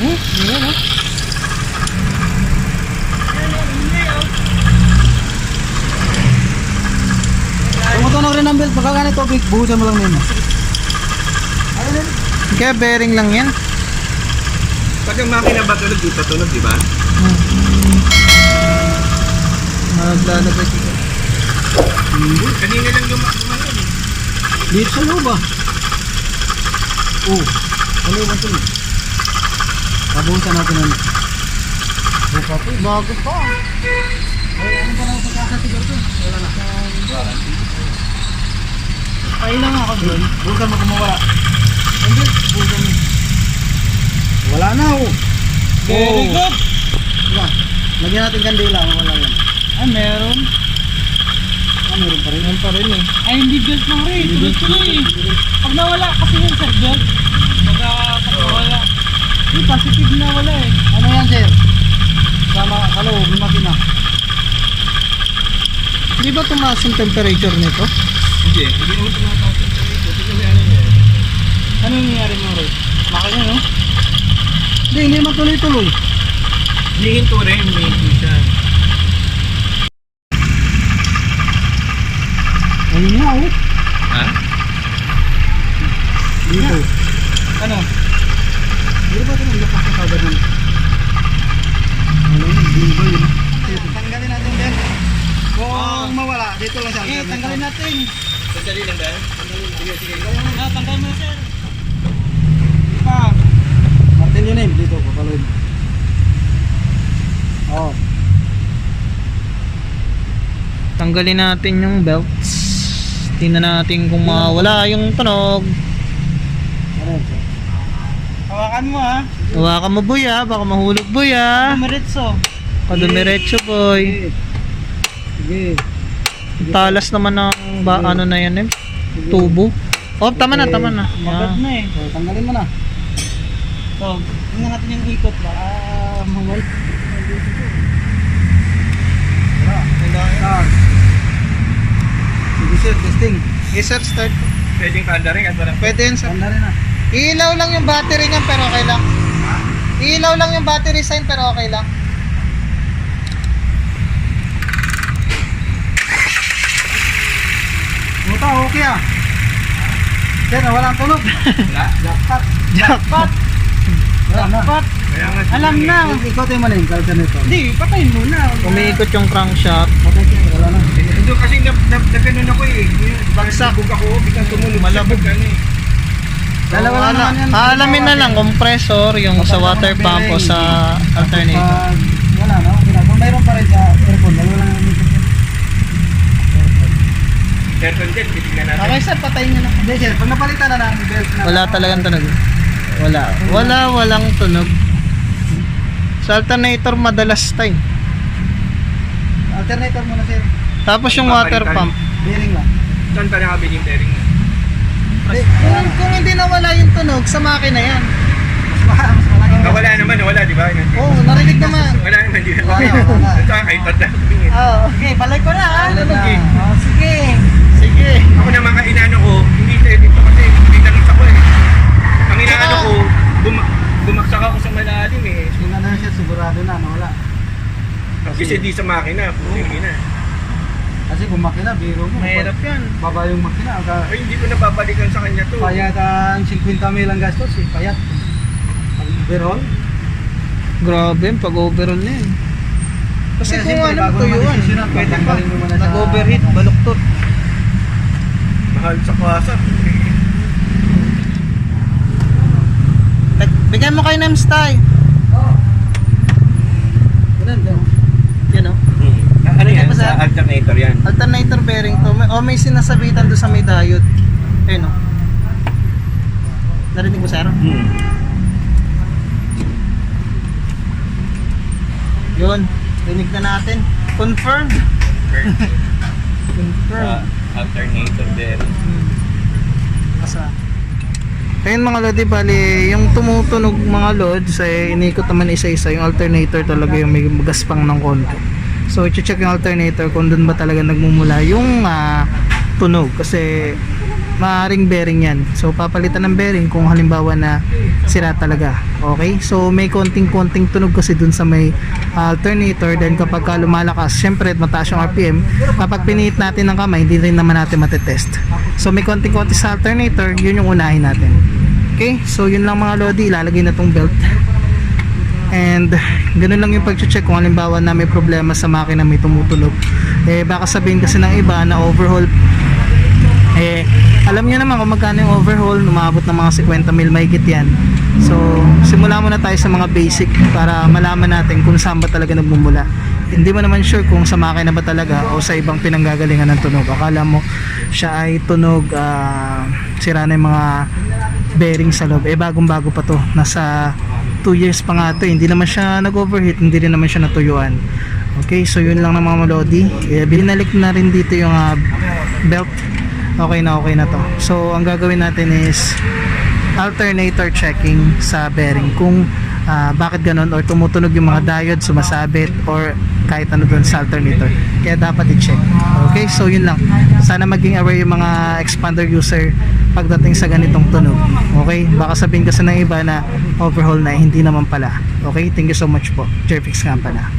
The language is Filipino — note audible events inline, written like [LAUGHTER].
Hmm? Ayan oh. Tumutunog rin ang belt. Pagka ganito tubig, buhusan mo lang yun. Kaya bearing lang yan. Pag ang makina ba tunog, dito tunog, di ba? Maglalagay dito. Hindi. Kanina lang yung kumain eh. Dito sa loob ah. Oh. Sa loob ang tunog. Pabuhusan natin ang buka po. Bago pa. Ay, ano ba na pagkakatigar to? Wala na. Ay lang ako doon. Buhusan mo kung mawala. Hindi. Buhusan mo. Wala na oh. Very Oh. good. Wala. Lagyan natin kandila. Wala yan. Ah, meron. Ah, meron pa rin. Meron pa rin eh. Ay, hindi belt lang rin. Tuloy-tuloy eh. Pag nawala kasi yung sir belt, pag ah, yung positive na wala eh. Ano yan, sir? Sama ng makina. Di ba tumaas yung temperature nito? Hindi, hindi naman tumatawag sa ito. Ito kasi ano niya. Ano yung nangyari mo, Roy? Makina, no? Hindi, hindi naman tuloy-tuloy. Hinihinto rin, hinihinto siya. Ano nga oh. Ha? Dito. Ano? Hindi ba ito ang lakas sa kagad ng... Ano yun? Bimbo yun. Tanggalin natin din. Kung mawala, dito lang siya. Eh, tanggalin natin. Sandali lang ba? Sige, sige. Ah, tanggal mo, sir. Pa. Martin yun eh, dito, papaloy mo. Oo. Tanggalin natin yung belts. Tingnan natin kung mawala yung tunog. Ano? Hawakan mo, ha? Hawakan mo boy ah, baka mahulog boy ah. Dumiretso. Kadumiretso boy. Sige. Talas naman ng ba, ano na yan eh. Tubo. Oh, tama na, tama na. Magat Yeah. na eh. So, tanggalin mo na. So, tingnan natin yung ikot ba? Ah. Start. Sige sir, testing. Yes sir, start. Pwedeng kanda rin at parang Pwede yan sir. Tanda rin na. Ilaw lang yung battery niyan pero okay lang. Ilaw lang yung battery sign pero okay lang. Okay ah. Sir, wala ang tunog. wala. Jackpot. Jackpot. Na. Nga, alam na. Ikotin mo na yung kalsa nito. Hindi, patayin mo na. Umiikot yung crankshaft. Okay, sir, wala na. Ito kasi na, na, na ganun ako eh. Bagsak. Bug ako, biglang tumunog. Malabog. siya, ano eh. Dalawa Ala, lang naman yan. alamin na lang compressor, yung sa water pump o sa alternator. Wala no. Kung mayroon pa rin sa aircon, dalawa lang ang ikot yan. Aircon din, titignan natin. Okay sir, patayin nyo na. Hindi sir, pag napalitan na ng belt na. Wala talagang tunog. Wala. Wala, walang tunog. Sa alternator madalas tayo. Alternator muna sir. Tapos yung water pump. Bearing lang. Saan pa nakabili yung bearing na? Hindi, kung, kung hindi nawala yung tunog sa makina yan. Mas baka, mas malaki. Nawala naman, nawala, di ba? Oo, oh, narinig naman. Wala naman, di ba? Wala, wala. Ito, kahit pa Oo. Okay, balik ko na ha. Wala na. Oh. Sige. Ako naman kainano ko, hindi tayo dito kasi hindi tanong ako eh. Ang inaano ko, bum bumaksak ako sa malalim eh. Yung ano sir, sigurado na, nawala. Kasi di sa makina, puti na. Kasi kung makina, biro mo. Mahirap yan. Baba yung makina. Ka, Ay, hindi ko napapalikan sa kanya to. payat ang 50 mil ang gastos eh, payat. Pag overhaul. Grabe, pag overall na yun. Kasi Kaya kung siyempre, ano, bago tuyuan. Pwede pa. tatanggalin mo muna sa- Nag-overheat, baluktot. Mahal sa kwasa. Bigyan mo kay Nems tayo. Ganun, ganun. Ano yan? Sa alternator yan. Alternator bearing to. May, o may sinasabitan doon sa may diode. Ayun o. Narinig mo sir? Hmm. Yun. Rinig na natin. Confirm. [LAUGHS] Confirm. alternator bearing. Asa? Ayun mga lodi, bali, yung tumutunog mga lods, eh, inikot naman isa-isa. Yung alternator talaga yung may gaspang ng konti. So, i-check yung alternator kung doon ba talaga nagmumula yung ah, tunog. Kasi, maaring bearing yan. So papalitan ng bearing kung halimbawa na sira talaga. Okay? So may konting-konting tunog kasi dun sa may alternator then kapag ka lumalakas, syempre at mataas yung RPM, kapag piniit natin ng kamay, hindi rin naman natin matetest. So may konting-konti sa alternator, yun yung unahin natin. Okay? So yun lang mga lodi, ilalagay na tong belt. And ganun lang yung pag-check kung halimbawa na may problema sa makina may tumutunog. Eh baka sabihin kasi ng iba na overhaul. Eh alam niyo naman kung magkano yung overhaul umabot ng mga 50 mil mahigit yan. So simula muna tayo sa mga basic para malaman natin kung saan ba talaga nagmumula. Hindi mo naman sure kung sa makina ba talaga o sa ibang pinanggagalingan ng tunog. Akala mo siya ay tunog ah, sira na yung mga bearing sa loob. Eh bagong bago pa to. Nasa 2 years pa nga to hindi naman siya nag overheat hindi rin naman siya natuyuan. Okay so yun lang ng mga malodi eh, binalik na rin dito yung ah, belt. Okay na okay na to. So ang gagawin natin is alternator checking sa bearing. Kung ah, bakit ganun or tumutunog yung mga diode sumasabit or kahit ano dun sa alternator. Kaya dapat i-check. Okay so yun lang. Sana maging aware yung mga expander user pagdating sa ganitong tunog. Okay? Baka sabihin kasi ng iba na overhaul na hindi naman pala. Okay? Thank you so much po. Jerfix Campana